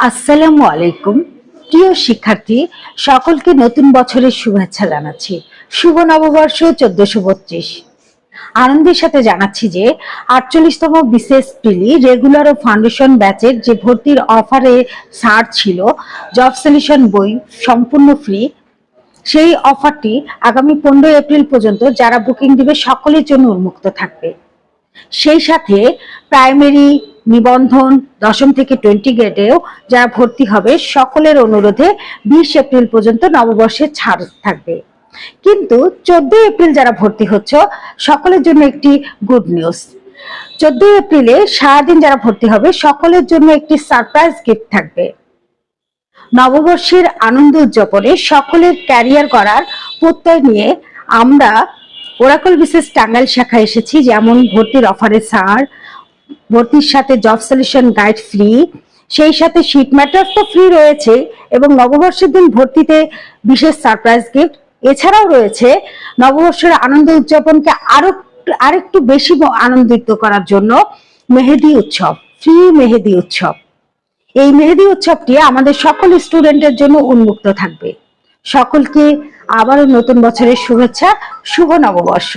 আসসালামু আলাইকুম। প্রিয় শিক্ষার্থী, সকলকে নতুন বছরের শুভেচ্ছা জানাচ্ছি। শুভ নববর্ষ চোদ্দশো বত্রিশ। আনন্দের সাথে জানাচ্ছি যে, আটচল্লিশতম বিশেষ পিলি রেগুলার ও ফাউন্ডেশন ব্যাচের যে ভর্তির অফারে ছাড় ছিল, জব সলিউশন বই সম্পূর্ণ ফ্রি। সেই অফারটি আগামী পনেরোই এপ্রিল পর্যন্ত যারা বুকিং দিবে, সকলের জন্য উন্মুক্ত থাকবে। সেই সাথে প্রাইমারি নিবন্ধন দশম থেকে টোয়েন্টি গ্রেডেও যারা ভর্তি হবে, সকলের অনুরোধে বিশ এপ্রিল পর্যন্ত নববর্ষের ছাড় থাকবে। কিন্তু চোদ্দ এপ্রিল যারা ভর্তি হচ্ছে, সকলের জন্য একটি গুড নিউজ চোদ্দ এপ্রিলে সারাদিন যারা ভর্তি হবে, সকলের জন্য একটি সারপ্রাইজ গিফট থাকবে। নববর্ষের আনন্দ উদযাপনে সকলের ক্যারিয়ার করার প্রত্যয় নিয়ে আমরা ওরাকল বিশেষ টাঙ্গাইল শাখা এসেছি, যেমন ভর্তির অফারে ছাড়, ভর্তির সাথে জব সলিউশন গাইড ফ্রি সেই সাথে শীট ম্যাটার তো ফ্রি রয়েছে এবং নববর্ষের দিন ভর্তিতে বিশেষ সারপ্রাইজ গিফট এছাড়াও রয়েছে নববর্ষের আনন্দ উদযাপনকে আরও, আরেকটু বেশি আনন্দিত করার জন্য মেহেদি উৎসব ফ্রি মেহেদি উৎসব। এই মেহেদি উৎসবটি আমাদের সকল স্টুডেন্টের জন্য উন্মুক্ত থাকবে। সকলকে আবারও নতুন বছরের শুভেচ্ছা শুভ নববর্ষ।